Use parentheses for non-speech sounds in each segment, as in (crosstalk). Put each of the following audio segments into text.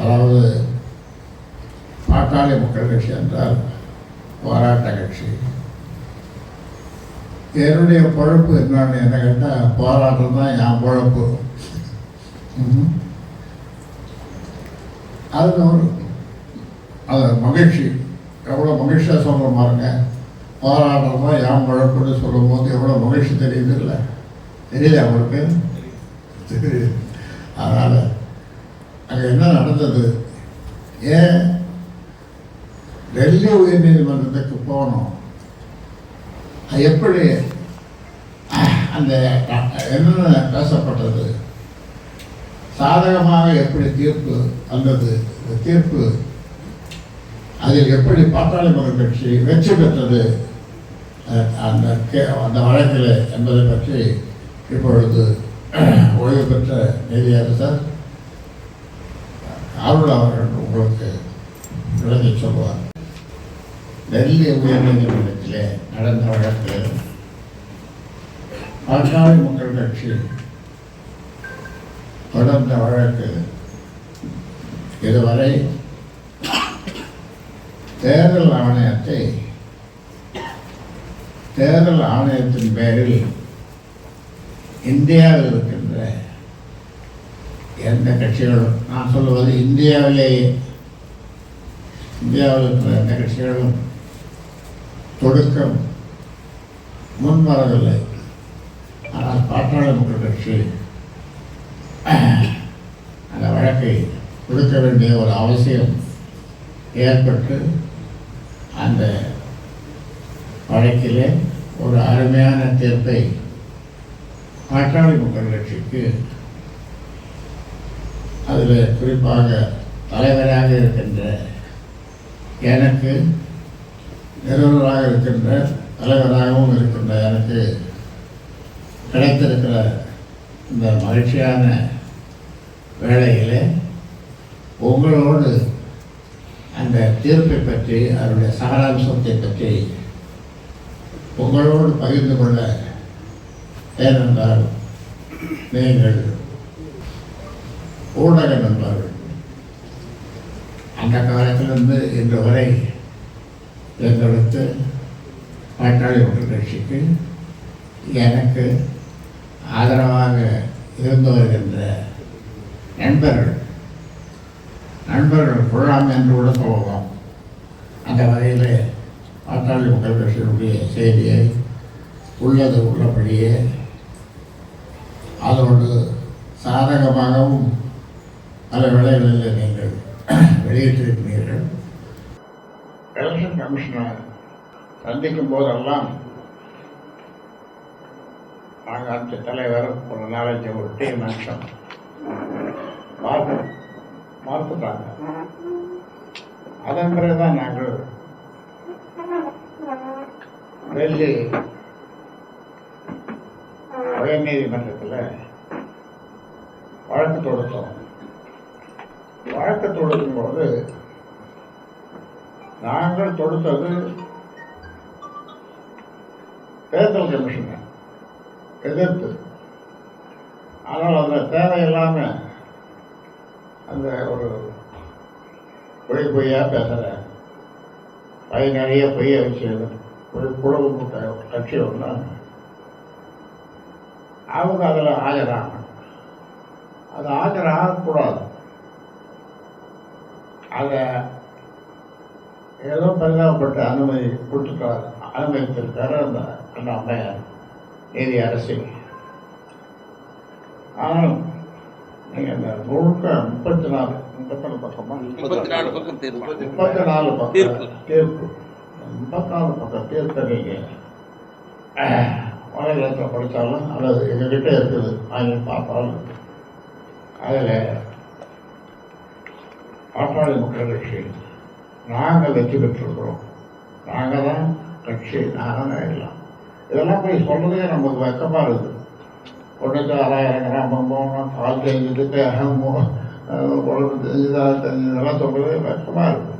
அதாவது பாட்டாளி மக்கள் கட்சி என்றால் போராட்ட கட்சி. என்னுடைய பொழப்பு என்னன்னு என்ன கேட்டால் போராட்டம் தான் என் பொழப்பு. ம்ஹும். அது ஒரு அது மகிழ்ச்சி. எவ்வளோ மகிழ்ச்சியாக சொல்கிற பாருங்க. போராட்டம் தான் என் பொழப்புன்னு சொல்லும்போது எவ்வளோ மகிழ்ச்சி தெரியுது இல்லை? தெரியல அவங்களுக்கு தெரியுது. (laughs) அதனால் அங்கே என்ன நடந்தது? ஏன்? டெல்லி உயர்நீதிமன்றத்துக்கு போனோம் அது எப்படி? அந்த என்னென்ன பேசப்பட்டது? சாதகமாக எப்படி தீர்ப்பு வந்தது? இந்த தீர்ப்பு அதில் எப்படி பாட்டாளி கட்சி வெற்றி பெற்றது? அந்த கே அந்த வழக்கில் என்பதை பற்றி இப்பொழுது ஓய்வு பெற்ற நீதியரசர் அருள் அவர்கள் உங்களுக்கு விளங்கி சொல்வார். டெல்லி உயர்நீதிமன்றத்திலே நடந்த வழக்கு பாட்டாளி மக்கள் கட்சி தொடர்ந்த வழக்கு இதுவரை தேர்தல் ஆணையத்தை தேர்தல் ஆணையத்தின் பேரில் இந்தியாவில் எந்த கட்சிகளும் நான் சொல்லுவது இந்தியாவிலேயே இந்தியாவில் இருக்கிற எந்த கட்சிகளும் தொடுக்கம் முன்வரவில்லை ஆனால் பாட்டாளி மக்கள் கட்சி அந்த வழக்கை கொடுக்க வேண்டிய ஒரு அவசியம் ஏற்பட்டு அந்த வழக்கிலே ஒரு அருமையான தீர்ப்பை பாட்டாளி மக்கள் கட்சிக்கு அதில் குறிப்பாக தலைவராக இருக்கின்ற எனக்கு நிறுவனராக இருக்கின்ற தலைவராகவும் இருக்கின்ற எனக்கு கிடைத்திருக்கிற இந்த மகிழ்ச்சியான வேளையிலே உங்களோடு அந்த தீர்ப்பை பற்றி அதனுடைய சாராம்சத்தை பற்றி உங்களோடு பகிர்ந்து கொள்ள ஏனென்றால் நீங்கள் ஊடக நண்பர்கள். அந்த காலத்திலிருந்து இன்று வரை எங்களுக்கு பாட்டாளி ஒன்று கட்சிக்கு எனக்கு ஆதரவாக இருந்து வருகின்ற நண்பர்கள் நண்பர்கள் குழாம் என்று கூட சொல்லலாம். அந்த வகையில் பாட்டாளி மக்கள் கட்சியினுடைய செய்தியை உள்ளது உள்ளபடியே அதோடு சாதகமாகவும் பல வேளைகளில் நீங்கள் (clears throat) வெளியிட்டிருக்கிறீர்கள் எலெக்ஷன் கமிஷனர் சந்திக்கும் போதெல்லாம் நாங்கள் அடுத்த தலைவர் ஒரு நாளைக்கு ஒரு டீம் ஆக்ஷன் பார்த்து பார்த்துட்டாங்க. அதன் பிறகு தான் நாங்கள் டெல்லி உயர்நீதிமன்றத்தில் வழக்கு தொடுத்தோம். வழக்கு தொடுக்கும்போது நாங்கள் தொடுத்தது தேர்தல் கமிஷனை எதிர்த்து. ஆனால் அதில் தேவையில்லாமல் அந்த ஒரு பொய் பொய்யா பேசுகிற பை நிறைய பொய்ய விஷயம் ஒரு குழவு கூட்ட கட்சி ஒன்று. அவங்க அதில் ஆஜராகணும். அது ஆஜராகக்கூடாது. அதை ஏதோ பரிதாபப்பட்ட அனுமதி கொடுத்துட்டார் அனுமதித்திருக்காரு அந்த அந்த அம்மையார் நீதி அரசியல் ஆனால் நீங்கள் இந்த முழுக்க முப்பத்தி நாலு முப்பத்தி நாலு பக்கமா? முப்பத்தி நாலு பக்கம் தீர்ப்பு. முப்பத்தி நாலு பக்கம். தீர்ப்பு. முப்பத்தி நாலு பக்கம் தீர்ப்பை நீங்கள் வலைதளத்தில் படித்தாலும் அல்லது எங்ககிட்ட இருக்குது வாங்கி பார்த்தாலும் அதில் பாட்டாளி மக்கள் கட்சி. நாங்கள் வெற்றி பெற்றிருக்கிறோம். நாங்கள் தான் கட்சி. நாங்கள் தான் எல்லாம். இதெல்லாம் போய் சொல்கிறதே நமக்கு வெக்கமாக இருக்குது ஒன்றுக்கு ஆறாயிரம் கிராமம் போகணும். கால் தெரிஞ்சதுக்கு அகமோ உடம்பு தெரிஞ்சதா தெரிஞ்சதெல்லாம் சொல்கிறதே வெக்கமாக இருக்குது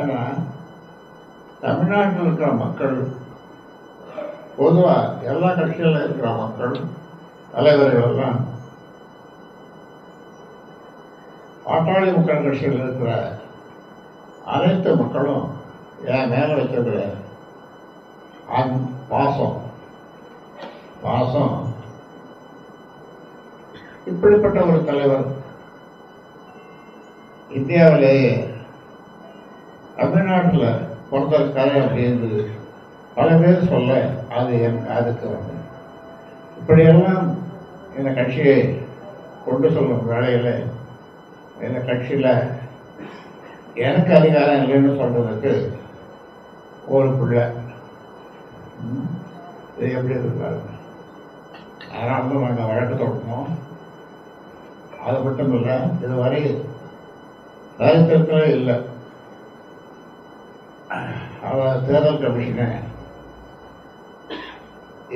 ஏன்னா தமிழ்நாட்டில் இருக்கிற மக்கள் பொதுவாக எல்லா கட்சிகளில் இருக்கிற மக்கள் தலைவர்கள் பாட்டாளி மக்கள் கட்சியில் இருக்கிற அனைத்து மக்களும் என் மேலே வச்சிருக்கிற அன் பாசம். பாசம். இப்படிப்பட்ட ஒரு தலைவர் இந்தியாவிலேயே தமிழ்நாட்டில் பிறந்திருக்காரு அப்படின்னு பல பேர் சொல்ல அது என் அதுக்கு வந்து இப்படியெல்லாம் இந்த கட்சியை கொண்டு சொல்லும் வேலையில் இந்த கட்சியில் எனக்கு அதிகாரம் இல்லைன்னு சொல்கிறதுக்கு ஒரு பிள்ளை. ம், இது எப்படி இருக்காரு? அதனால தான் நாங்கள் வழக்கு தொடங்கினோம் அது மட்டும் இல்லை இதுவரை சரித்திரத்திலே இல்லை. அவர் தேர்தல் கமிஷனை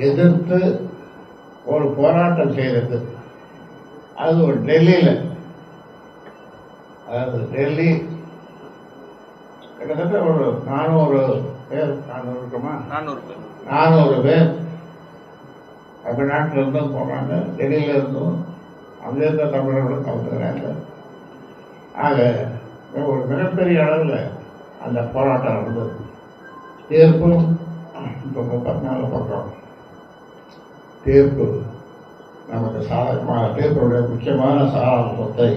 எதிர்த்து ஒரு போராட்டம் செய்கிறது அது ஒரு டெல்லியில் அதாவது டெல்லி கிட்டத்தட்ட ஒரு நானூறு பேர் நானூறு இருக்குமா? நானூறு பேர். நானூறு பேர் தமிழ்நாட்டில் இருந்தும் போனாங்க டெல்லியில் இருந்தும் அங்கே இருந்த தமிழர்களும் கலந்துக்கிறாங்க. ஆக ஒரு மிகப்பெரிய அளவில் அந்த போராட்டம் நடந்தது. தீர்ப்பும் இப்போ முப்பத்தி நாலு பக்கம். தீர்ப்பு நமக்கு சாதகமான தீர்ப்புடைய முக்கியமான சாராம்சத்தை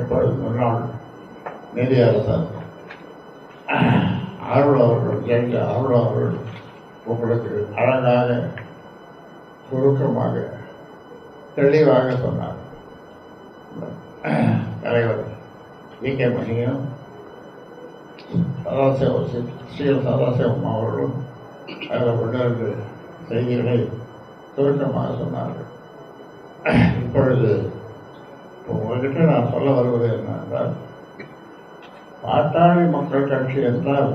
எப்பொழுது முன்னாள் நிதி அரசர் அருள் அவர்கள் கேட்ட அருள் அவர்கள் உங்களுக்கு அழகாக சுருக்கமாக தெளிவாக சொன்னார். தலைவர் வி. கே. மணியும் சதாசிவ ஸ்ரீ- சதாசிவம் அவர்களும் அதில் ஒன்று செய்திகளை சுருக்கமாக சொன்னார்கள். இப்பொழுது இப்போ உங்ககிட்ட நான் சொல்ல வருவது என்னென்றால் பாட்டாளி மக்கள் கட்சி என்றால்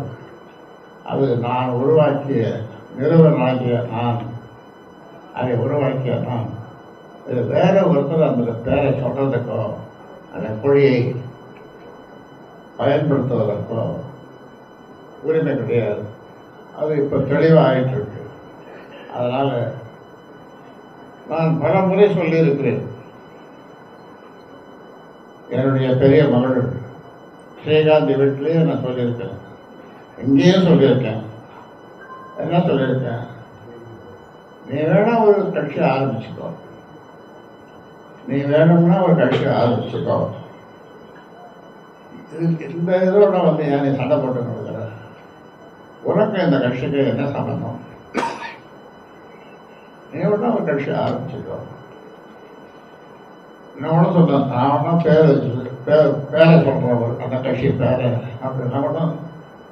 அது நான் உருவாக்கிய நிறுவனாகிய நான் அதை உருவாக்கிய நான் இது வேற ஒருத்தர் அந்த பேரை சொல்றதுக்கோ அந்த மொழியை பயன்படுத்துவதற்கோ உரிமை கிடையாது. அது இப்போ தெளிவாகிட்டு இருக்கு. அதனால் நான் பல முறை சொல்லியிருக்கிறேன். என்னுடைய பெரிய மகள் ஸ்ரீகாந்தி வீட்டிலேயே நான் சொல்லியிருக்கேன் இங்கேயும் சொல்லியிருக்கேன். என்ன சொல்லியிருக்கேன்? நீ வேணா ஒரு கட்சி ஆரம்பிச்சுக்கோ. நீ வேணும்னா ஒரு கட்சி ஆரம்பிச்சுக்கோ. இந்த இதோட வந்து ஏன் நீ சண்டை போட்டு கொடுக்குற உனக்கு இந்த கட்சிக்கு என்ன சம்பந்தம்? நீ வேணா ஒரு கட்சி ஆரம்பிச்சுக்கோ. நான் ஒன்றும் சொன்னேன் நான் ஒன்றும் பேர் பேர் பேரை சொல்கிறவர் அந்த கட்சி பேரை அப்படின்னா ஒன்றும்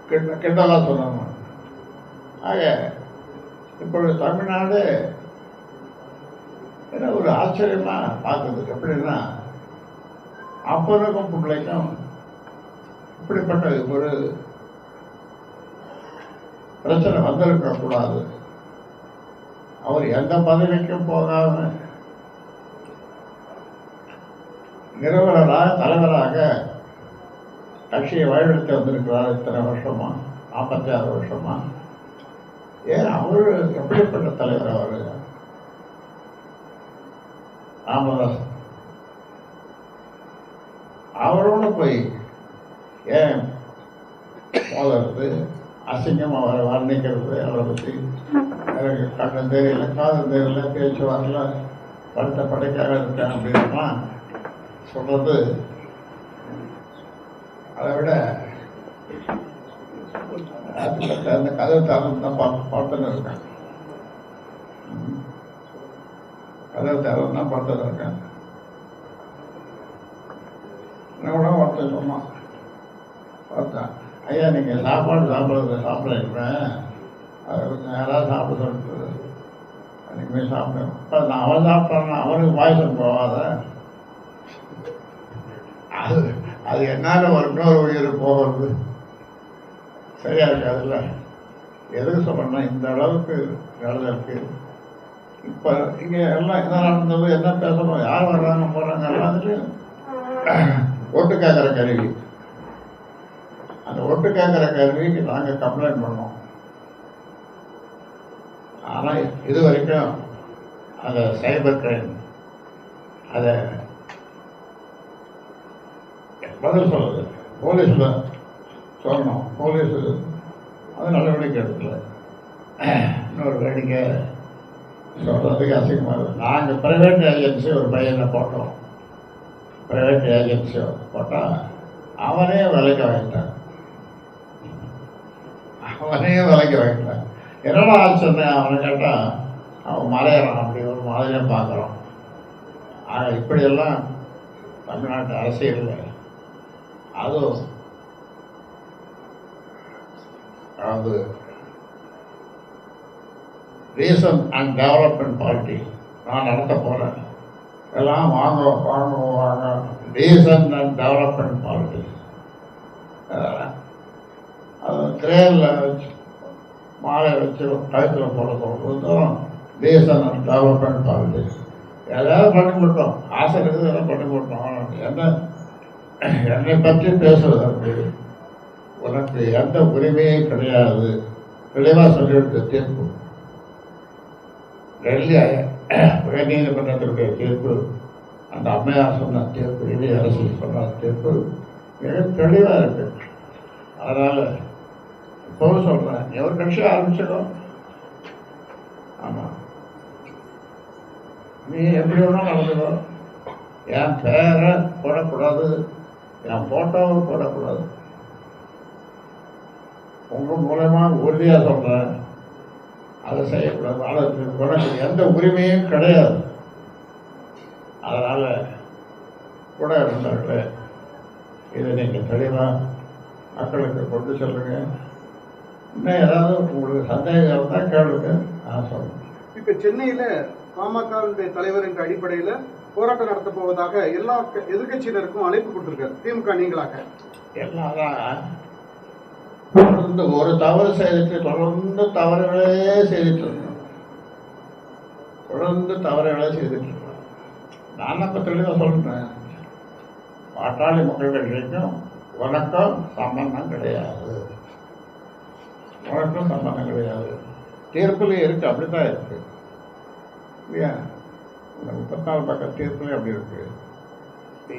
கிண்ட கிண்டலாக சொன்னோம் ஆக இப்பொழுது தமிழ்நாடு என்ன ஒரு ஆச்சரியமா பார்த்ததுக்கு எப்படின்னா அப்பனுக்கும் பிள்ளைக்கும் இப்படிப்பட்ட ஒரு பிரச்சனை வந்திருக்கக்கூடாது. அவர் எந்த பதவிக்கும் போகாம நிறுவனராக தலைவராக கட்சியை வழிநடத்தி வந்திருக்கிறார் இத்தனை வருஷமா? நாற்பத்தி ஆறு வருஷமா? ஏன் அவர் எப்படிப்பட்ட தலைவர் அவர்? ராமதாஸ். அவரோட போய் ஏன் மோதுறது அசிங்கமாக அவரை வர்ணிக்கிறது அவரை பற்றி எனக்கு கண்ணு தெரியல காதல் தெரியல பேச்சு வரல படுத்த படைக்காக இருக்கேன் அப்படின்னா சொல்றது அதை விட அந்த கதவை திறந்து தான் பார்த்து பார்த்துன்னு இருக்கேன். ம். கதவு திறந்து தான் பார்த்துட்டு இருக்கேன். என்ன கூட ஒருத்தர் சொன்னான். பார்த்தேன். ஐயா நீங்கள் சாப்பாடு சாப்பிட்றது சாப்பிட்றேன் அதை கொஞ்சம் யாராவது சாப்பிட சொல்லிட்டு அன்றைக்குமே சாப்பிட்டேன் இப்போ நான் அவன் சாப்பிட்டான்னா அவனுக்கு பாயசம் போகாத? அது அது என்னால் ஒரு இன்னொரு உயிர் போகிறது சரியா இருக்காதுல்ல எதுக்கு சொல்லணும்னா இந்த அளவுக்கு நடந்திருக்கு இப்போ இங்கே எல்லாம் என்ன நடந்தது என்ன பேசணும் யார் வர்றாங்க போகிறாங்க எல்லாத்துலேயும் ஓட்டு கேட்குற கருவி. அந்த ஓட்டு கேட்குற கருவிக்கு நாங்கள் கம்ப்ளைண்ட் பண்ணோம். ஆனால் இது வரைக்கும் அந்த சைபர் கிரைம் அதை பதில் சொல்லுது போலீஸில் சொல்லணும். போலீஸு அது நடவடிக்கை எடுக்கல இன்னொரு வேடிக்கை சொல்கிறதுக்கு அசிங்கமாக இருக்குது நாங்கள் ப்ரைவேட் ஏஜென்சி ஒரு பையனை போட்டோம். ப்ரைவேட் ஏஜென்சி போட்டால் அவனே விலைக்கு வாங்கிட்டான். அவனே விலைக்கு வாங்கிட்டான். என்னடா சொன்னேன் அவனை கேட்டால் அவன் மலையறான். அப்படி ஒரு மாதிரியாக பார்க்குறான். ஆக இப்படியெல்லாம் தமிழ்நாட்டு அரசியலில் அதுவும் அது ரீசன் அண்ட் டெவலப்மெண்ட் பார்ட்டி நான் நடத்த போகிறேன் எல்லாம் வாங்க வாங்க வாங்க ரீசன் அண்ட் டெவலப்மெண்ட் பார்ட்டி அது கிரேனில் வச்சு மாலை வச்சு கழுத்தில் போட சொல்கிறதும் ரீசன் அண்ட் டெவலப்மெண்ட் பார்ட்டி எதாவது பண்ணி கொடுத்தோம் ஆசை இருக்குது எல்லாம் பண்ணி கொடுத்தோம் என்ன என்னை பற்றி பேசுவதற்கு உனக்கு எந்த உரிமையும் கிடையாது. தெளிவாக சொல்லிவிட்டு தீர்ப்பு டெல்லி உயர் நீதிமன்றத்தினுடைய தீர்ப்பு. அந்த அம்மையார் சொன்ன தீர்ப்பு இனி அரசு சொன்ன தீர்ப்பு மிக தெளிவாக இருக்கு. அதனால் இப்போவும் சொல்கிறேன் எவர் கட்சி ஆரம்பிச்சிடும் ஆமாம் நீ எப்படி ஒன்றும் நடந்துடும் என் பேரை போடக்கூடாது. என் ஃபோட்டோவை போடக்கூடாது. உங்கள் மூலமாக உறுதியாக சொல்கிறேன் அதை செய்யக்கூடாது. அதற்கு உனக்கு எந்த உரிமையும் கிடையாது. அதனால் கூட இருந்தார்களே இதை நீங்கள் தெளிவாக மக்களுக்கு கொண்டு செல்லுங்க. இன்னும் ஏதாவது உங்களுக்கு சந்தேகம் இருந்தால் கேளுங்க. நான் சொல்கிறேன் இப்போ சென்னையில் பாமகவினுடைய தலைவர் என்ற அடிப்படையில் போராட்டம் நடத்த போவதாக எல்லா எதிர்கட்சியினருக்கும் அழைப்பு கொடுத்திருக்காரு. திமுக நீங்களாக. தொடர்ந்து ஒரு தவறு செய்துட்டு தொடர்ந்து தவறுகளே செய்துட்டு இருக்கோம். தொடர்ந்து தவறுகளே செய்துட்டு இருக்கோம். நான் அப்ப தெளிவாக சொல்றேன்? பாட்டாளி மக்கள் கட்சிக்கும் உனக்கும் சம்பந்தம் கிடையாது. உனக்கும் சம்பந்தம் கிடையாது. தீர்ப்புலேயே இருக்கு அப்படித்தான் இருக்கு. இல்லையா? இந்த முப்பத்தாறு பக்கம் தீர்ப்புலேயும் அப்படி இருக்குது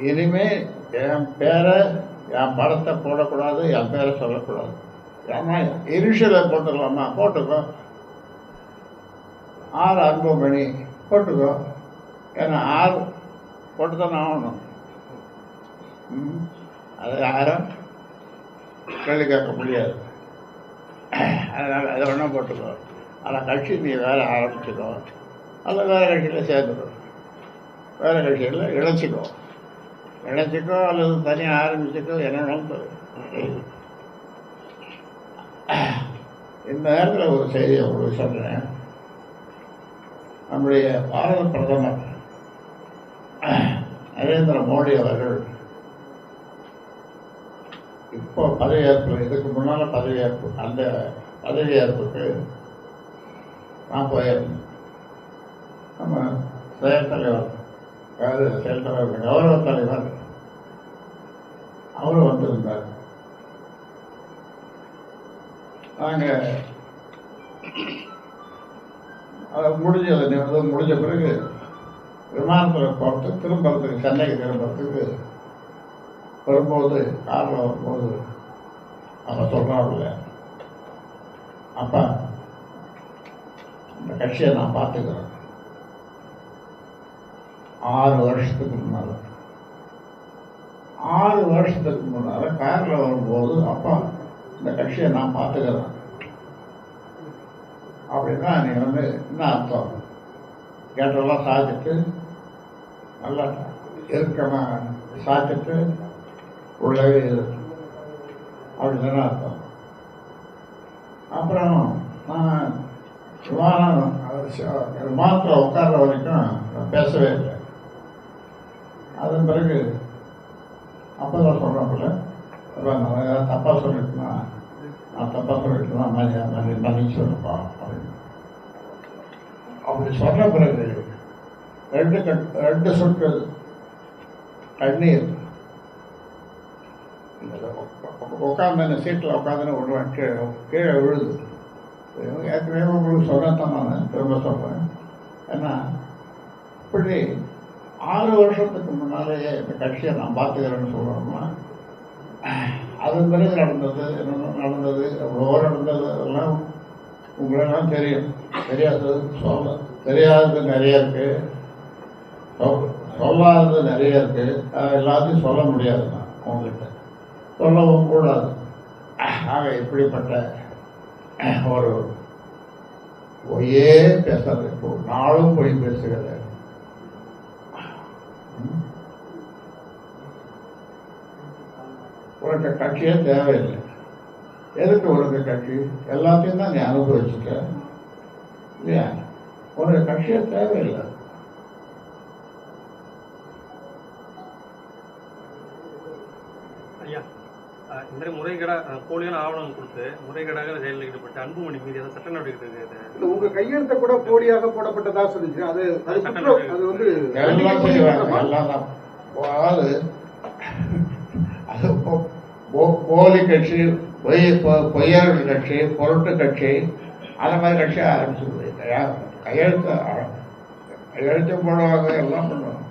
இனிமே என் பேரை என் படத்தை போடக்கூடாது என் பேரை சொல்லக்கூடாது. ஏன்னா இனிஷியலை போட்டுக்கலாமா போட்டுக்கோ. ஆறு அன்புமணி போட்டுக்கோ. ஏன்னா ஆறு போட்டு தானே ஆகணும். ம், யாரும் கேள்வி கேட்க முடியாது. அதனால் அதை வேணால் போட்டுக்கோ. ஆனால் கட்சி நீ வேலை ஆரம்பிச்சுக்கோ. அல்ல வேறு கட்சியில் சேர்ந்துடும் வேறு கட்சியில் இணைச்சிக்கோ. இணைச்சிக்கோ அல்லது தனியாக ஆரம்பிச்சுக்கோ என்ன வேணாலும் இந்த நேரத்தில் ஒரு செய்தியை உங்களுக்கு சொல்கிறேன் நம்முடைய பாரத பிரதமர் நரேந்திர மோடி அவர்கள் இப்போ பதவியேற்பு இதுக்கு முன்னால் பதவியேற்பு அந்த பதவியேற்புக்கு நான் போயிருந்தேன். நம்ம செயல் தலைவர் அதாவது செயல் தலைவர் கௌரவ தலைவர். அவரும் வந்திருந்தார். நாங்கள் அது முடிஞ்ச அது முடிஞ்ச பிறகு விமானத்தில் போட்டு திரும்புறதுக்கு சென்னைக்கு திரும்புறதுக்கு வரும்போது காரில் வரும்போது அவன் சொல்கிறாப்புல அப்பா இந்த கட்சியை நான் பார்த்துக்கிறேன். ஆறு வருஷத்துக்கு முன்னால். ஆறு வருஷத்துக்கு முன்னால் காரில் வரும்போது அப்பா இந்த கட்சியை நான் பார்த்துக்கிறேன். அப்படின்னா நீ வந்து என்ன அர்த்தம்? கேட்டெல்லாம் சாதிச்சுட்டு நல்லா இறுக்கமாக சாத்திட்டு உள்ளவே அப்படின்னு அர்த்தம்? அப்புறம் நான் விமானம் விமானத்தில் உட்கார்ற வரைக்கும் நான் பேசவே இல்லை. அதன் பிறகு அப்போ தான் சொல்கிறேன்ல நான் ஏதாவது தப்பாக சொல்லிட்டுனா? நான் தப்பாக சொல்லிட்டுனா? மணி மணி மன்னிச்சு சொல்லுப்பா அப்படின்னு. அப்படி சொன்ன பிறகு ரெண்டு கண் ரெண்டு சொட்டு கண்ணீர். உட்காந்து சீட்டில் உட்காந்துன்னு விடுவேன் கீழே கீழே விழுது. ஏற்கனவே உங்களுக்கு சொன்னதான் நான் திரும்ப சொல்கிறேன் ஏன்னா இப்படி ஆறு வருஷத்துக்கு முன்னாலேயே இந்த கட்சியை நான் பார்த்துக்கிறேன்னு சொல்லணும்னா அதன் பிறகு நடந்தது என்ன நடந்தது எவ்வளவோ நடந்தது அதெல்லாம் உங்களெல்லாம் தெரியும். தெரியாதது சொல்ல தெரியாதது நிறைய இருக்குது சொல்லாதது நிறைய இருக்குது எல்லாத்தையும் சொல்ல முடியாது நான் உங்ககிட்ட. சொல்லவும் கூடாது. ஆக இப்படிப்பட்ட ஒரு பொய்யே பேசுறது இப்போ நாளும் பொய் பேசுகிறேன். உனக்கு கட்சியே தேவையில்லை. எதுக்கு உனக்கு கட்சி? எல்லாத்தையும் தான் நீ அனுபவிச்சுட்ட. இல்லையா? உனக்கு கட்சியே தேவையில்லை. மாதிரி முறைகேடா அஹ் போலியான ஆவணம் கொடுத்து முறைகேடாக செயலில் ஈடுபட்ட அன்புமணி மீது ஏதாவது சட்ட நடவடிக்கை எடுக்கிறது இல்ல உங்க கையெழுத்த கூட போலியாக போடப்பட்டதா சொல்லுச்சு அது அது வந்து அதாவது அது போலி கட்சி பொய் பொய்யர்கள் கட்சி பொருட்டு கட்சி அந்த மாதிரி கட்சி ஆரம்பிச்சிருது கையெழுத்து கையெழுத்து போடுவாங்க எல்லாம் பண்ணுவாங்க.